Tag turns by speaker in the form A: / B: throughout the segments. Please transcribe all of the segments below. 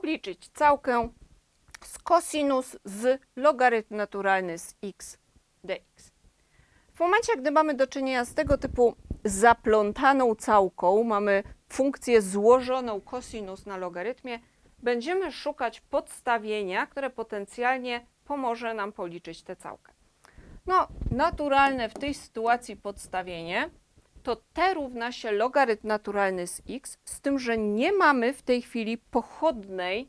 A: obliczyć całkę z kosinus z logarytm naturalny z x dx. W momencie, gdy mamy do czynienia z tego typu zaplątaną całką, mamy funkcję złożoną kosinus na logarytmie, będziemy szukać podstawienia, które potencjalnie pomoże nam policzyć tę całkę. No, naturalne w tej sytuacji podstawienie to t równa się logarytm naturalny z x, z tym, że nie mamy w tej chwili pochodnej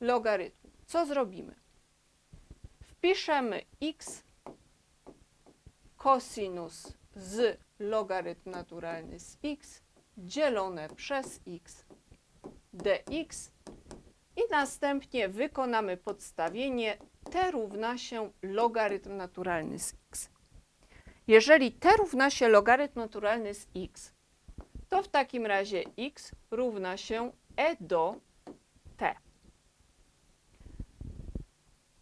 A: logarytmu. Co zrobimy? Wpiszemy x kosinus z logarytm naturalny z x dzielone przez x dx i następnie wykonamy podstawienie t równa się logarytm naturalny z x. Jeżeli t równa się logarytm naturalny z x, to w takim razie x równa się e do t.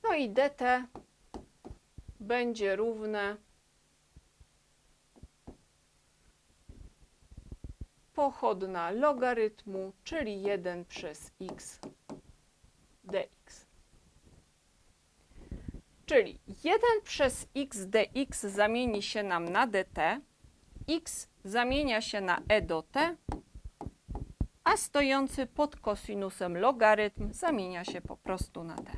A: No i dt będzie równe pochodna logarytmu, czyli 1 przez x dx. Czyli 1 przez x dx zamieni się nam na dt, x zamienia się na e do t, a stojący pod kosinusem logarytm zamienia się po prostu na t.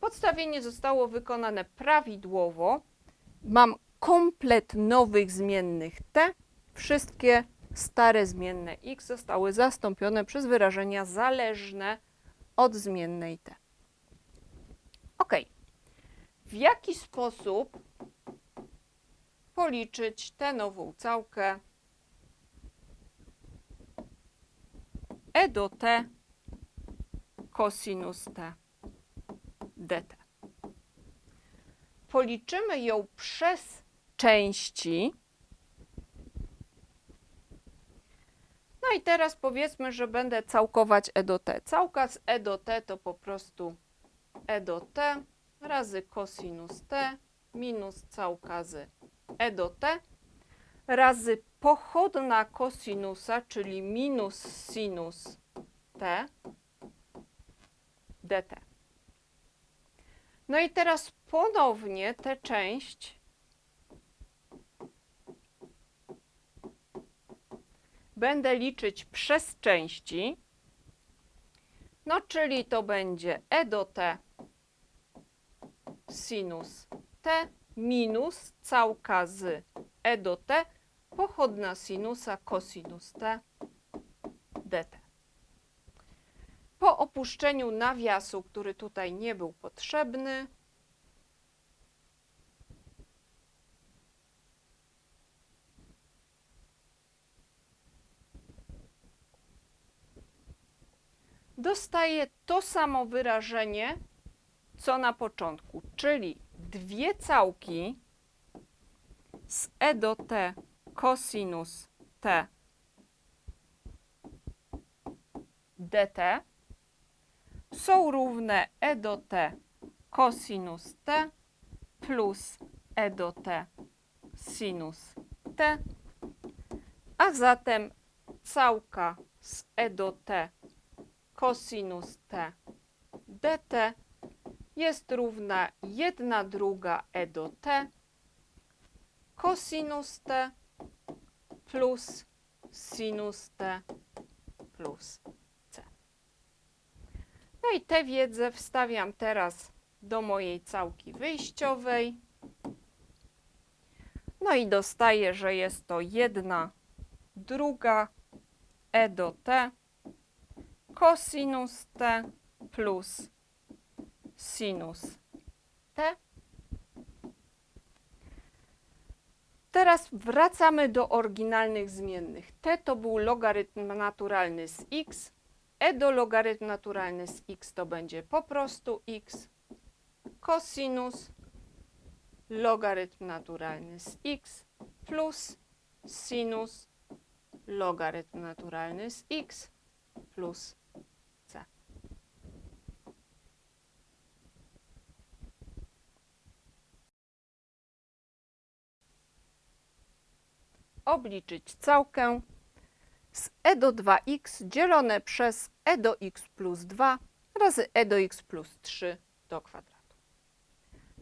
A: Podstawienie zostało wykonane prawidłowo. Mam komplet nowych zmiennych t. Wszystkie stare zmienne x zostały zastąpione przez wyrażenia zależne od zmiennej t. Ok. W jaki sposób policzyć tę nową całkę e do t cosinus t dt? Policzymy ją przez części. No i teraz powiedzmy, że będę całkować e do t. Całka z e do t to po prostu e do t razy cosinus t minus całka z e do t razy pochodna kosinusa, czyli minus sinus t dt. No i teraz ponownie tę część będę liczyć przez części. No, czyli to będzie e do t sinus t minus całka z e do t pochodna sinusa cosinus t dt. Po opuszczeniu nawiasu, który tutaj nie był potrzebny, dostaję to samo wyrażenie, co na początku, czyli dwie całki z e do t cosinus t. Dt są równe e do t cosinus t plus e do t sinus t, a zatem całka z e do t cosinus t dt jest równa 1 druga e do t cosinus t plus sinus t plus c. No i tę wiedzę wstawiam teraz do mojej całki wyjściowej. No i dostaję, że jest to 1 druga e do t cosinus t plus sinus t. Teraz wracamy do oryginalnych zmiennych. t to był logarytm naturalny z x, e do logarytm naturalny z x to będzie po prostu x, cosinus logarytm naturalny z x plus sinus logarytm naturalny z x plus c. Obliczyć całkę z e do 2x dzielone przez e do x plus 2 razy e do x plus 3 do kwadratu.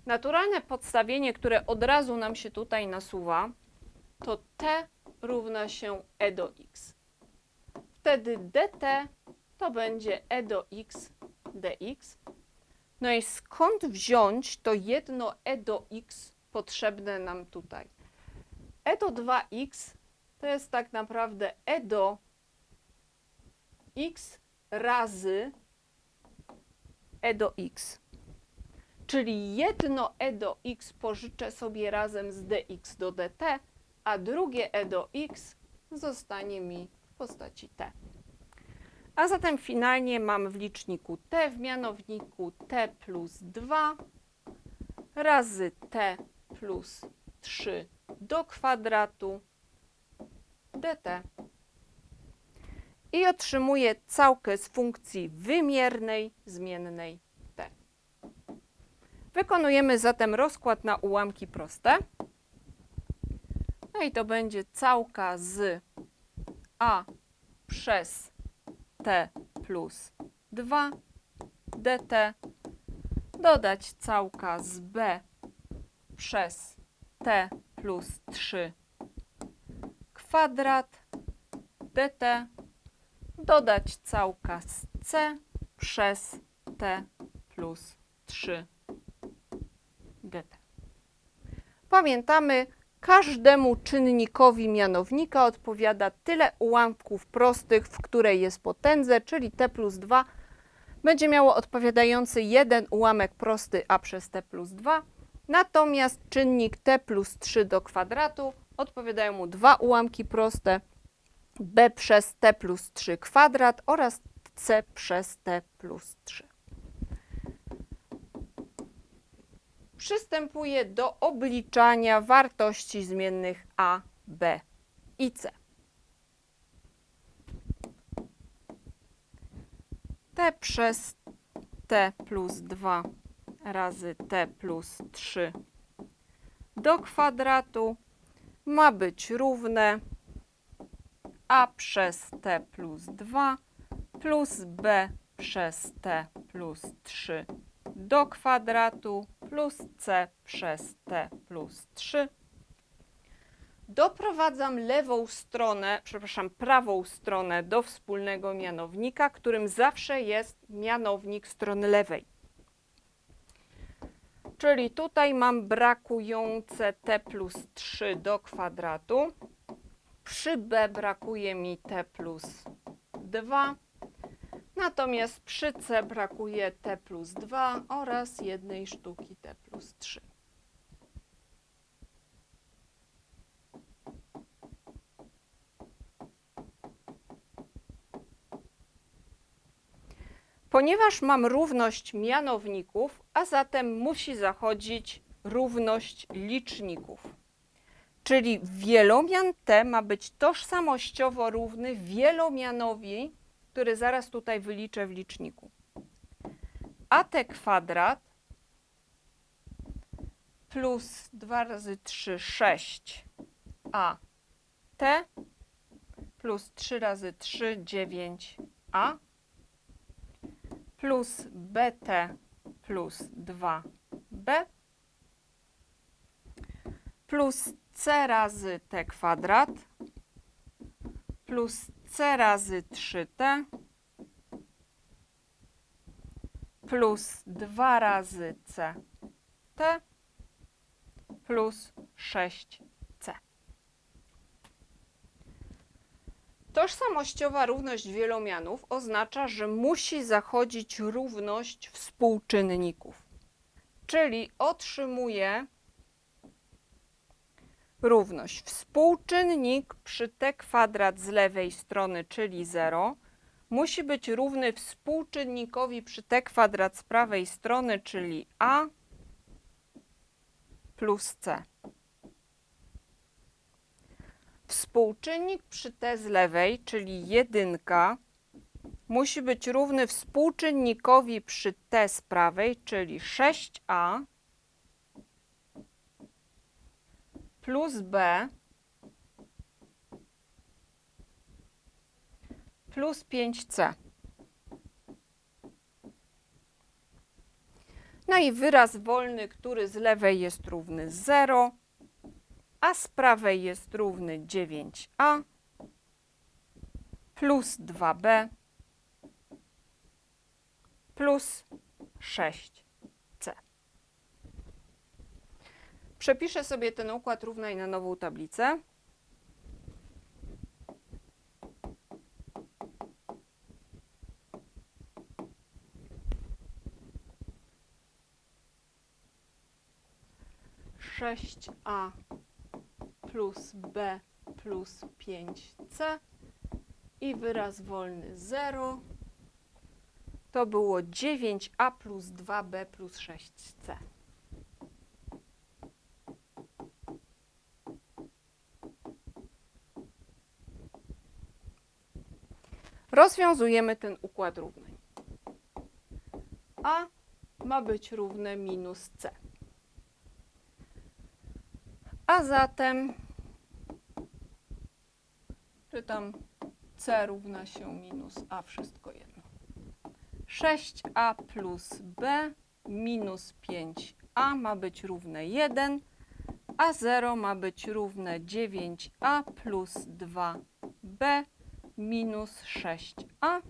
A: Naturalne podstawienie, które od razu nam się tutaj nasuwa, to t równa się e do x. Wtedy dt to będzie e do x dx. No i skąd wziąć to jedno e do x potrzebne nam tutaj? E do 2x to jest tak naprawdę e do x razy e do x. Czyli jedno e do x pożyczę sobie razem z dx do dt, a drugie e do x zostanie mi w postaci t. A zatem finalnie mam w liczniku t w mianowniku t plus 2 razy t plus 3 do kwadratu dt. I otrzymuję całkę z funkcji wymiernej zmiennej t. Wykonujemy zatem rozkład na ułamki proste. No i to będzie całka z a przez t plus 2 dt dodać całka z b przez t plus 3 kwadrat. Dt. Dodać całka z c przez t plus 3 dt. Pamiętamy, każdemu czynnikowi mianownika odpowiada tyle ułamków prostych, w której jest potędze, czyli t plus 2 będzie miało odpowiadający jeden ułamek prosty a przez t plus 2, natomiast czynnik t plus 3 do kwadratu odpowiadają mu dwa ułamki proste b przez t plus 3 kwadrat oraz c przez t plus 3. Przystępuję do obliczania wartości zmiennych a, b i c. t przez t plus 2 razy t plus 3 do kwadratu ma być równe a przez t plus 2 plus b przez t plus 3 do kwadratu plus c przez t plus 3. Doprowadzam lewą stronę, przepraszam, prawą stronę do wspólnego mianownika, którym zawsze jest mianownik strony lewej. Czyli tutaj mam brakujące t plus 3 do kwadratu. Przy b brakuje mi t plus 2. Natomiast przy c brakuje t plus 2 oraz jednej sztuki t plus 3. Ponieważ mam równość mianowników, a zatem musi zachodzić równość liczników. Czyli wielomian t ma być tożsamościowo równy wielomianowi, który zaraz tutaj wyliczę w liczniku. A t kwadrat plus 2 razy 3, 6 a t plus 3 razy 3, 9 a plus bt plus 2b plus c razy t kwadrat plus c razy 3t plus 2 razy c t plus 6c. Tożsamościowa równość wielomianów oznacza, że musi zachodzić równość współczynników. Czyli otrzymuję równość współczynnik przy t kwadrat z lewej strony, czyli 0, musi być równy współczynnikowi przy t kwadrat z prawej strony, czyli a plus c. Współczynnik przy t z lewej, czyli 1, musi być równy współczynnikowi przy t z prawej, czyli 6a plus b plus 5c. No i wyraz wolny, który z lewej jest równy 0, a z prawej jest równy 9a plus 2b plus 6c. Przepiszę sobie ten układ równaj na nową tablicę. Sześć a plus b plus 5c i wyraz wolny 0 to było 9a plus 2b plus 6c. Rozwiązujemy ten układ równań. A ma być równe minus c. A zatem czytam c równa się minus a wszystko jedno. 6a plus b minus 5a ma być równe 1, a 0 ma być równe 9a plus 2b minus 6a,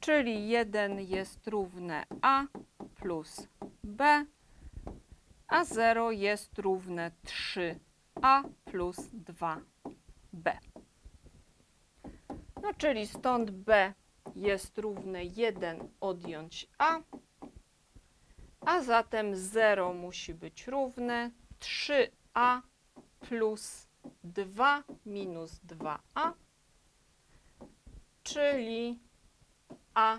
A: czyli 1 jest równe a plus b, a 0 jest równe 3a plus 2b. No, czyli stąd b jest równe 1 odjąć a, a zatem 0 musi być równe 3a plus 2 minus 2a, czyli a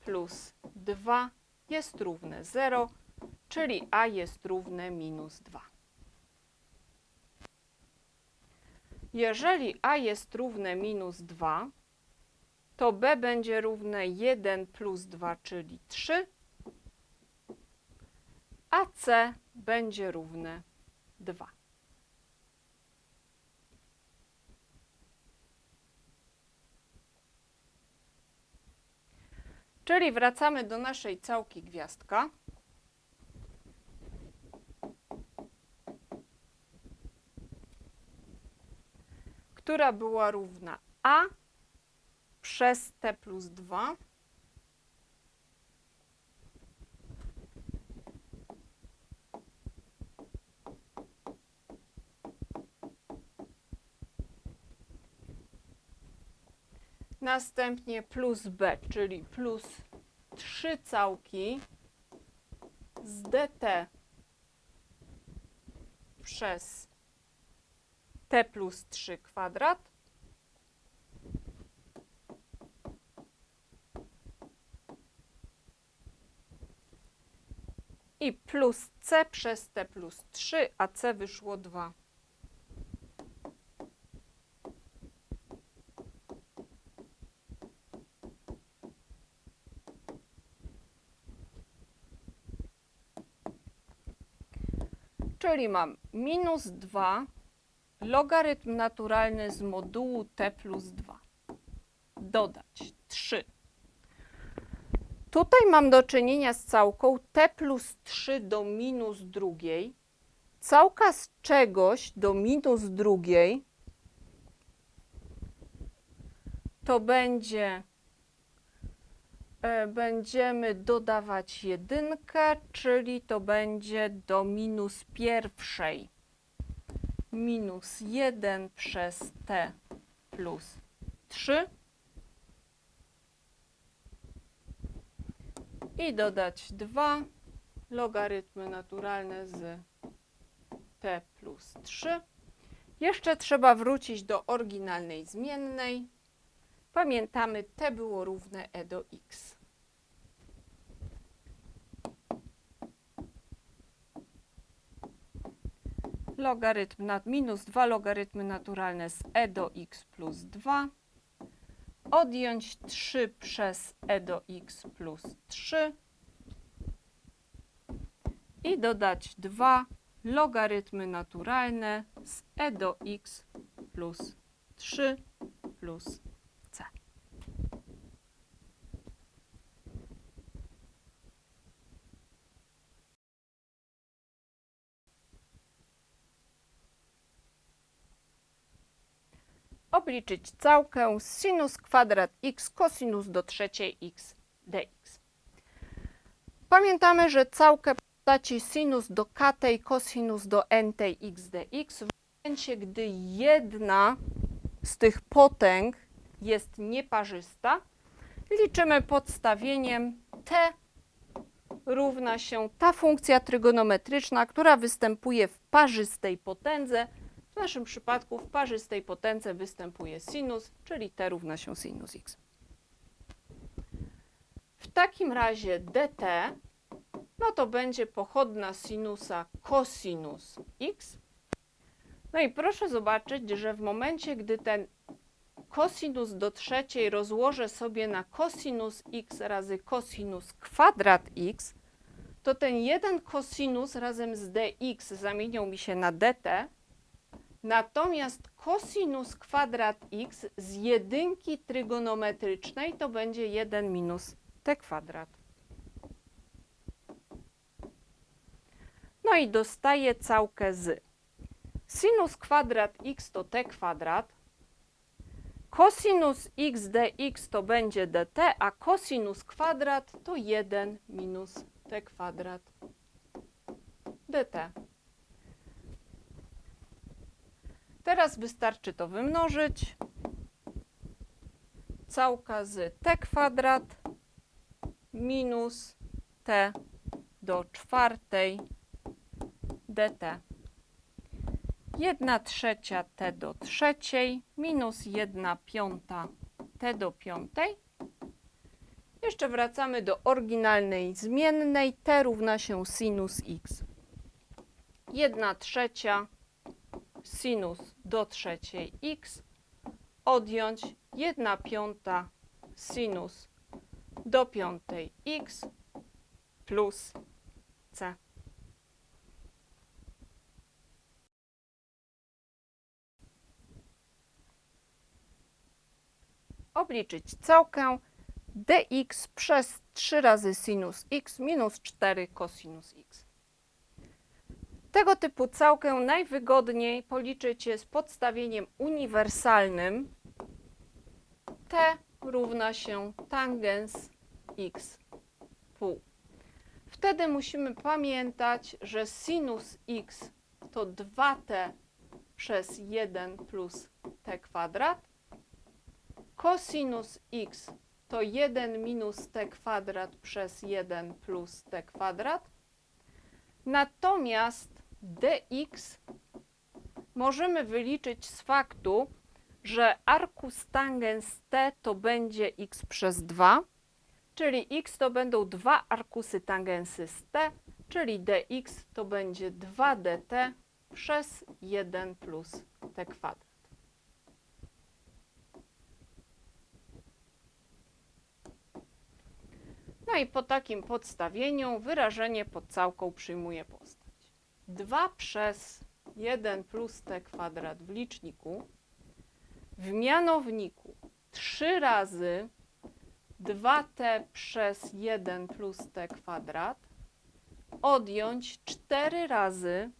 A: plus 2 jest równe 0, czyli a jest równe minus 2. Jeżeli a jest równe minus 2, to b będzie równe 1 plus 2, czyli 3, a c będzie równe 2. Czyli wracamy do naszej całki gwiazdka. Która była równa a przez t plus 2 Następnie plus b, czyli plus 3 całki z dt przez t plus 3 kwadrat i plus c przez t plus 3, a c wyszło 2. Czyli mam minus 2 logarytm naturalny z modułu t plus 2. Dodać 3. Tutaj mam do czynienia z całką t plus 3 do minus drugiej. Całka z czegoś do minus drugiej to będzie e, będziemy dodawać jedynkę, czyli to będzie do minus pierwszej minus 1 przez t plus 3 i dodać 2 logarytmy naturalne z t plus 3. Jeszcze trzeba wrócić do oryginalnej zmiennej. Pamiętamy, t było równe e do x. logarytm nad minus 2 logarytmy naturalne z e do x plus 2. Odjąć 3 przez e do x plus 3. I dodać 2 logarytmy naturalne z e do x plus 3 plus c. Obliczyć całkę sinus kwadrat x kosinus do trzeciej x dx. Pamiętamy, że całkę postaci sinus do k tej kosinus do n tej x dx w momencie, gdy jedna z tych potęg jest nieparzysta, liczymy podstawieniem t równa się ta funkcja trygonometryczna, która występuje w parzystej potędze. W naszym przypadku w parzystej potędze występuje sinus, czyli t równa się sinus x. W takim razie dt no to będzie pochodna sinusa cosinus x. No i proszę zobaczyć, że w momencie, gdy ten cosinus do trzeciej rozłożę sobie na cosinus x razy cosinus kwadrat x, to ten jeden cosinus razem z dx zamienią mi się na dt, natomiast cosinus kwadrat x z jedynki trygonometrycznej to będzie 1 minus t kwadrat. No i dostaję całkę z sinus kwadrat x to t kwadrat, cosinus x dx to będzie dt, a cosinus kwadrat to 1 minus t kwadrat dt. Teraz wystarczy to wymnożyć. Całka z t kwadrat minus t do czwartej dt. 1 trzecia t do trzeciej minus 1 piąta t do piątej. Jeszcze wracamy do oryginalnej zmiennej. t równa się sinus x. 1 trzecia sinus do trzeciej x odjąć 1 piąta sinus do piątej x plus c. Obliczyć całkę dx przez 3 razy sinus x minus 4 cosinus x. Tego typu całkę najwygodniej policzyć jest podstawieniem uniwersalnym. T równa się tangens x pół. Wtedy musimy pamiętać, że sinus x to 2t przez 1 plus t kwadrat, cosinus x to 1 minus t kwadrat przez 1 plus t kwadrat, natomiast dx możemy wyliczyć z faktu, że arcus tangens t to będzie x przez 2, czyli x to będą dwa arkusy tangensy z t, czyli dx to będzie 2 dt przez 1 plus t kwadrat. No i po takim podstawieniu wyrażenie pod całką przyjmuje postać. 2 przez 1 plus t kwadrat w liczniku, w mianowniku 3 razy 2t przez 1 plus t kwadrat, odjąć 4 razy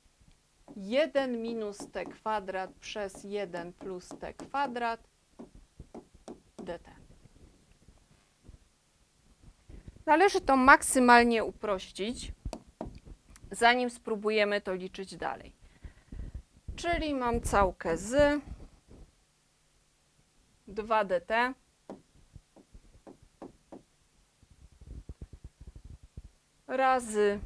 A: 1 minus t kwadrat przez 1 plus t kwadrat dt. Należy to maksymalnie uprościć, zanim spróbujemy to liczyć dalej. Czyli mam całkę z 2dt razy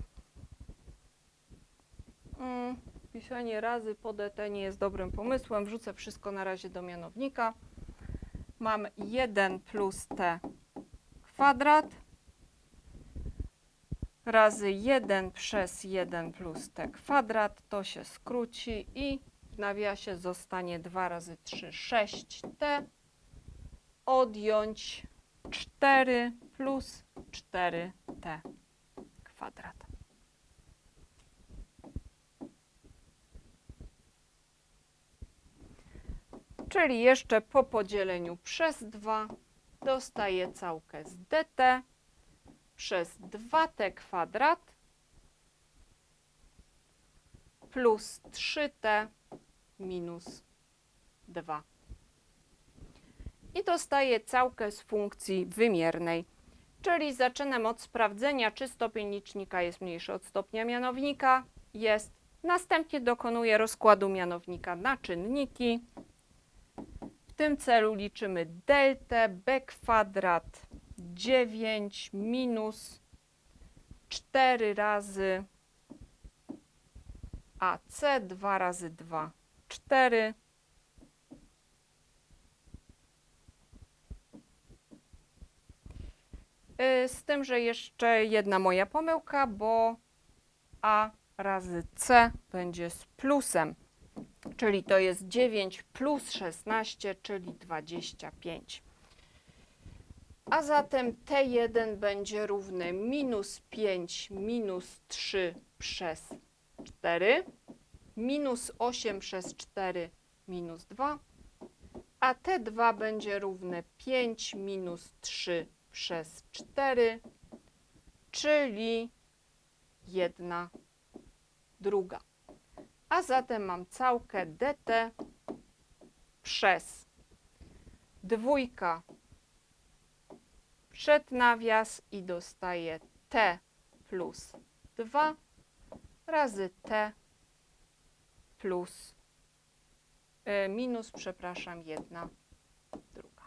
A: mm, pisanie razy po dt nie jest dobrym pomysłem. Wrzucę wszystko na razie do mianownika. Mam 1 plus t kwadrat razy 1 przez 1 plus t kwadrat. To się skróci i w nawiasie zostanie 2 razy 3, 6t. Odjąć 4 plus 4t kwadrat. Czyli jeszcze po podzieleniu przez 2 dostaję całkę z dt przez 2t kwadrat plus 3t minus 2. I dostaję całkę z funkcji wymiernej. Czyli zaczynam od sprawdzenia, czy stopień licznika jest mniejszy od stopnia mianownika. Jest. Następnie dokonuję rozkładu mianownika na czynniki. W tym celu liczymy deltę b kwadrat 9 minus 4 razy AC 2 razy 2 4 Y, Z tym, że jeszcze jedna moja pomyłka, bo A razy C będzie z plusem, czyli to jest 9 plus 16, czyli 25. A zatem T1 będzie równy minus 5 minus 3 przez 4, minus 8 przez 4 minus 2, a T2 będzie równe 5 minus 3 przez 4, czyli 1 druga. A zatem mam całkę dt przez dwójka przed nawias i dostaję t plus 2 razy t plus y, minus, przepraszam, 1 druga.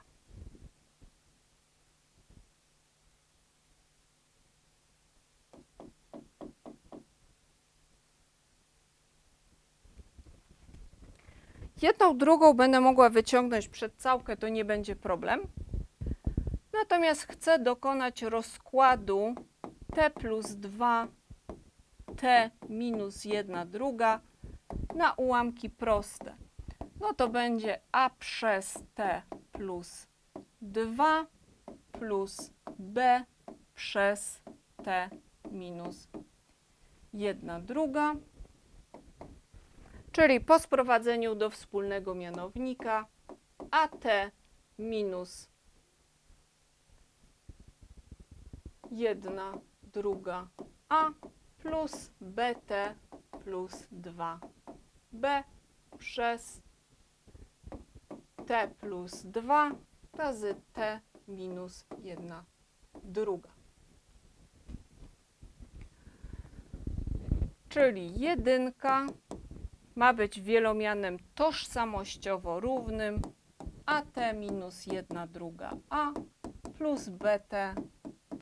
A: Jedną drugą będę mogła wyciągnąć przed całkę, to nie będzie problem. Natomiast chcę dokonać rozkładu t plus 2, t minus 1 druga na ułamki proste. No to będzie a przez t plus 2 plus b przez t minus 1 druga. Czyli po sprowadzeniu do wspólnego mianownika AT minus 1 druga. A plus BT plus 2B przez T plus 2 razy T minus 1 druga. Czyli jedynka ma być wielomianem tożsamościowo równym at minus 1 druga. A plus bt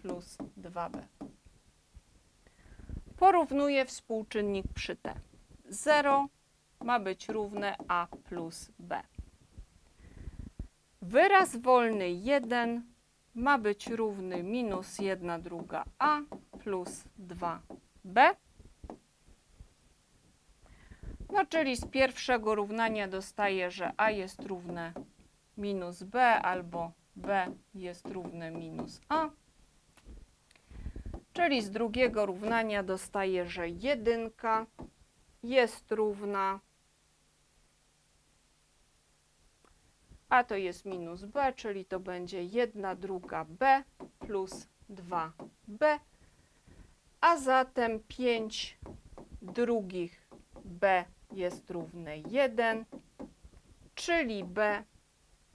A: plus 2b. Porównuję współczynnik przy t. 0 ma być równe a plus b. Wyraz wolny 1 ma być równy minus 1 druga a plus 2b. No, czyli z pierwszego równania dostaję, że a jest równe minus b albo b jest równe minus a. Czyli z drugiego równania dostaję, że jedynka jest równa. A to jest minus b, czyli to będzie 1 druga b plus 2b, a zatem 5 drugich b jest równe 1, czyli b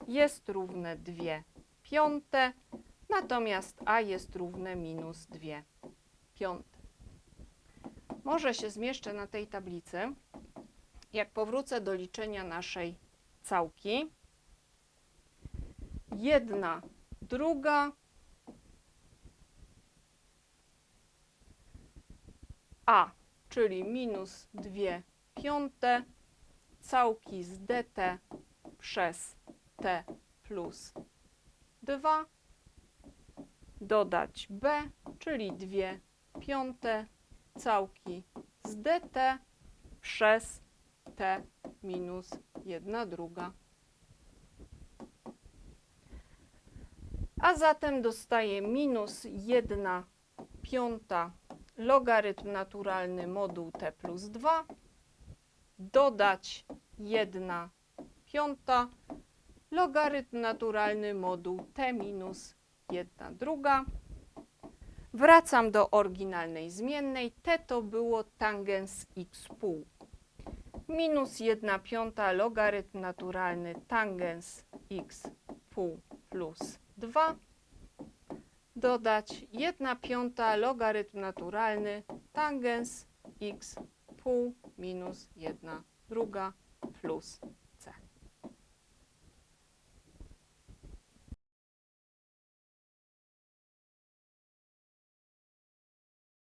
A: jest równe 2 piąte, natomiast a jest równe minus 2 piąte. Może się zmieszczę na tej tablicy. Jak powrócę do liczenia naszej całki, jedna druga a, czyli minus 2 piąte całki z dt przez t plus 2 dodać b, czyli 2 piąte całki z dt przez t minus 1 druga. A zatem dostaję minus 1 piąta logarytm naturalny moduł t plus 2 dodać 1 piąta logarytm naturalny moduł t minus 1 druga. Wracam do oryginalnej zmiennej. t to było tangens x pół. Minus 1 piąta logarytm naturalny tangens x pół plus 2. Dodać 1 piąta logarytm naturalny tangens x pół minus 1 druga plus